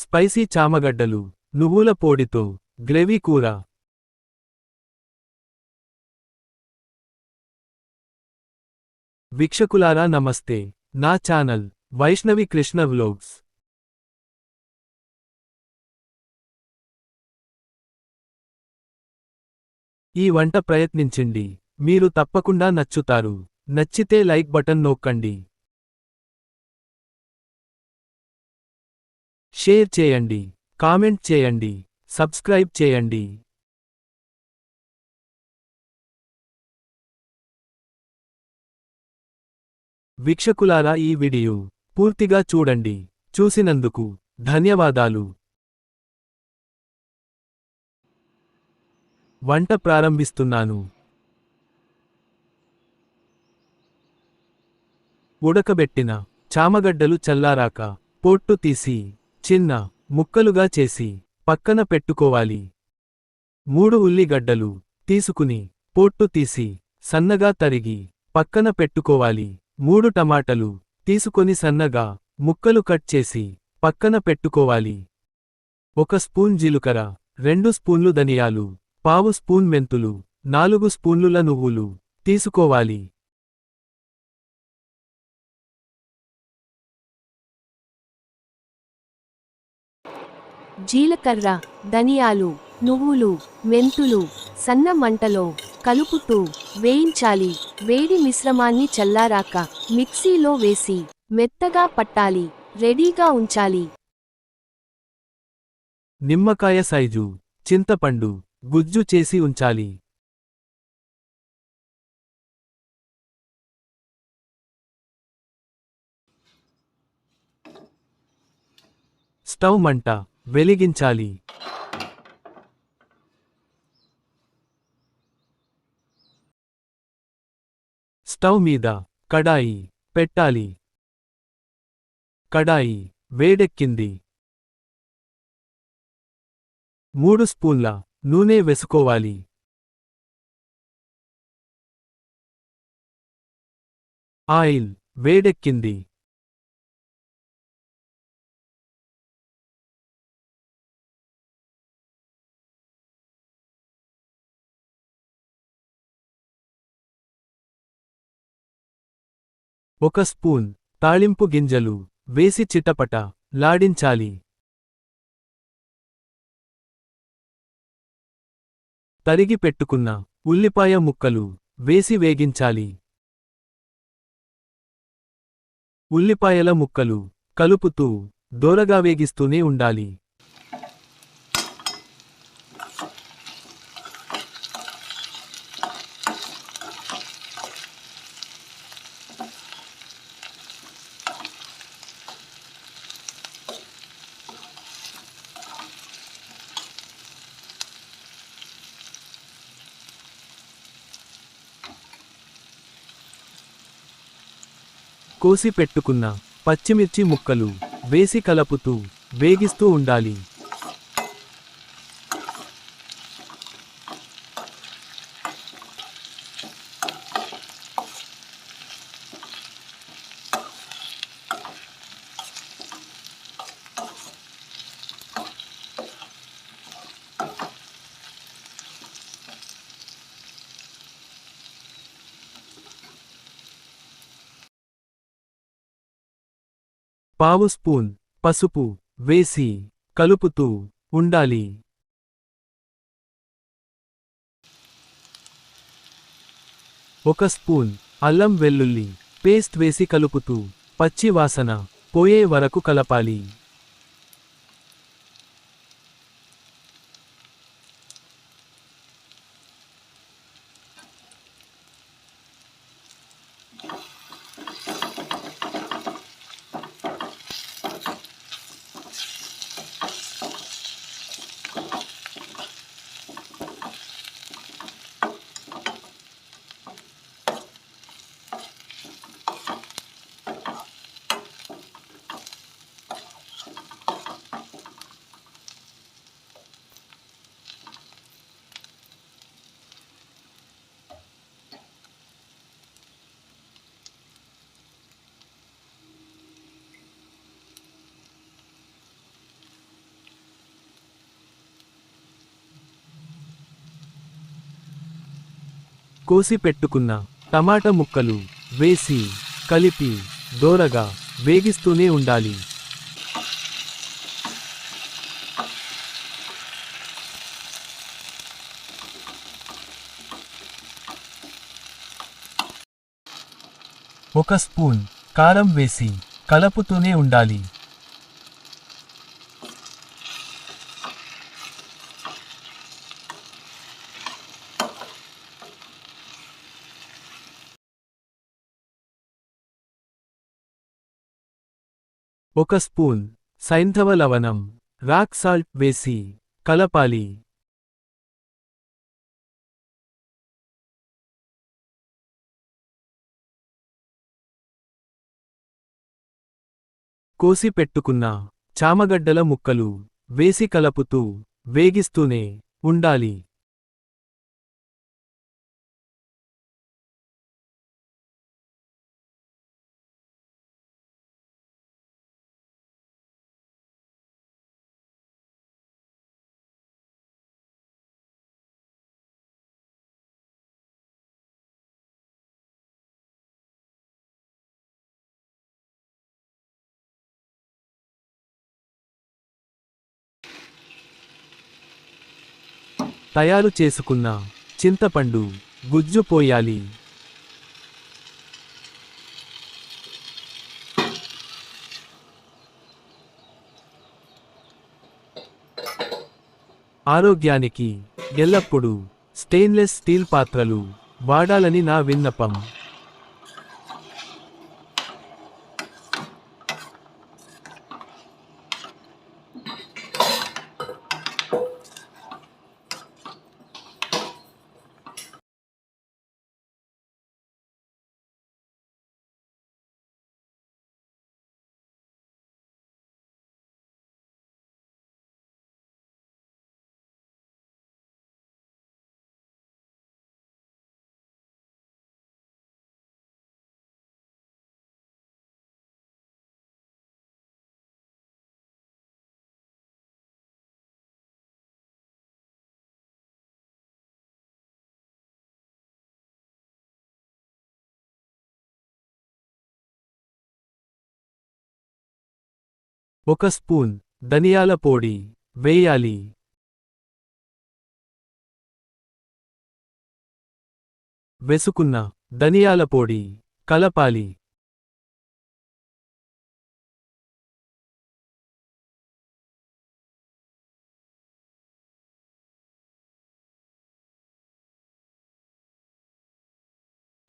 Spicy చామగడ్డలు నువ్వుల పొడితో gravy కూర. వీక్షకులారా నమస్తే. నా ఛానల్ వైష్ణవి కృష్ణ వ్లోగ్స్. ఈ వంట ప్రయత్నించండి. మీరు తప్పకుండా నచ్చుతారు. నచ్చితే లైక్ బటన్ నొక్కండి. షేర్ చేయండి కామెంట్ చేయండి సబ్స్క్రైబ్ చేయండి. వీక్షకులారా ఈ వీడియో పూర్తిగా చూడండి. చూసినందుకు ధన్యవాదాలు. వంట ప్రారంభిస్తున్నాను. ఉడకబెట్టిన చామగడ్డలు చల్లారాక పొట్టు తీసి చిన్న ముక్కలుగా చేసి పక్కన పెట్టుకోవాలి. మూడు ఉల్లిగడ్డలు తీసుకుని పొట్టు తీసి సన్నగా తరిగి పక్కన పెట్టుకోవాలి. మూడు టమాటలు తీసుకొని సన్నగా ముక్కలు కట్ చేసి పక్కన పెట్టుకోవాలి. ఒక స్పూన్ జీలకర్ర రెండు స్పూన్లు ధనియాలు పావు స్పూన్ మెంతులు నాలుగు స్పూన్లుల నువ్వులు తీసుకోవాలి. జీలకర్ర ధనియాలు నువ్వులు మెంతులు సన్న మంటలో కలుపుతూ వేయించాలి. వేడి మిశ్రమాన్ని చల్లారాక మిక్సీలో వేసి మెత్తగా పట్టాలి. రెడీగా ఉంచాలి. నిమ్మకాయ సైజు చింతపండు గుజ్జు చేసి ఉంచాలి. స్టవ్ మంట వెలిగించాలి. స్టవ్ మీద కడాయి పెట్టాలి. కడాయి వేడెక్కింది. మూడు స్పూన్ల నూనె వేసుకోవాలి. ఆయిల్ వేడెక్కింది. ఒక స్పూన్ తాళింపు గింజలు వేసి చిటపట లాడించాలి. తరిగి పెట్టుకున్న ఉల్లిపాయ ముక్కలు వేసి వేగించాలి. ఉల్లిపాయల ముక్కలు కలుపుతూ దోరగా వేగిస్తూనే ఉండాలి. కోసి పెట్టుకున్న పచ్చిమిర్చి ముక్కలు వేసి కలుపుతూ వేగిస్తూ ఉండాలి. పావు స్పూన్ పసుపు వేసి కలుపుతూ ఉండాలి. ఒక స్పూన్ అల్లం వెల్లుల్లి పేస్ట్ వేసి కలుపుతూ పచ్చి వాసన పోయే వరకు కలపాలి. కోసి పెట్టుకున్న టమాటా ముక్కలు వేసి కలిపి దోరగా వేగిస్తూనే ఉండాలి. ఒక స్పూన్ కారం వేసి కలుపుతూనే ఉండాలి. ఒక స్పూన్ సైంధవ లవణం రాక్ సాల్ట్ వేసి కలపాలి. కోసి పెట్టుకున్న చామగడ్డల ముక్కలు వేసి కలుపుతూ వేగిస్తూనే ఉండాలి. తయారు చేసుకున్న చింతపండు గుజ్జు పోయాలి. ఆరోగ్యానికి ఎల్లప్పుడూ స్టెయిన్లెస్ స్టీల్ పాత్రలు వాడాలని నా విన్నపం. ఒక స్పూన్ ధనియాల పొడి వేయాలి. వెసుకున్న ధనియాల పొడి కలపాలి.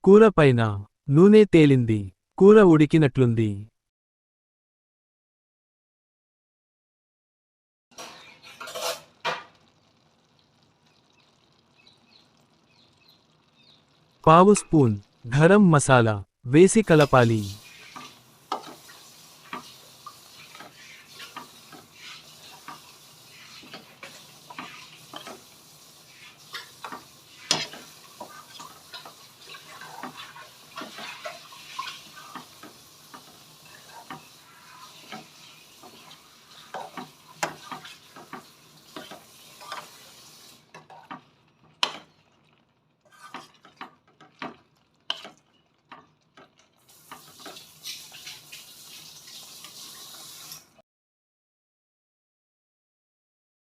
కూర పైన నూనె తేలింది కూర ఉడికినట్లుంది. పావు స్పూన్ గరం మసాలా వేసి కలపాలి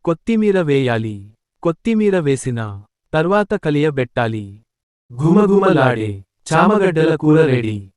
కొత్తిమీర వేయాలి. కొత్తిమీర వేసిన తర్వాత కలియబెట్టాలి. ఘుమఘుమలాడే చామగడ్డల కూర రెడీ.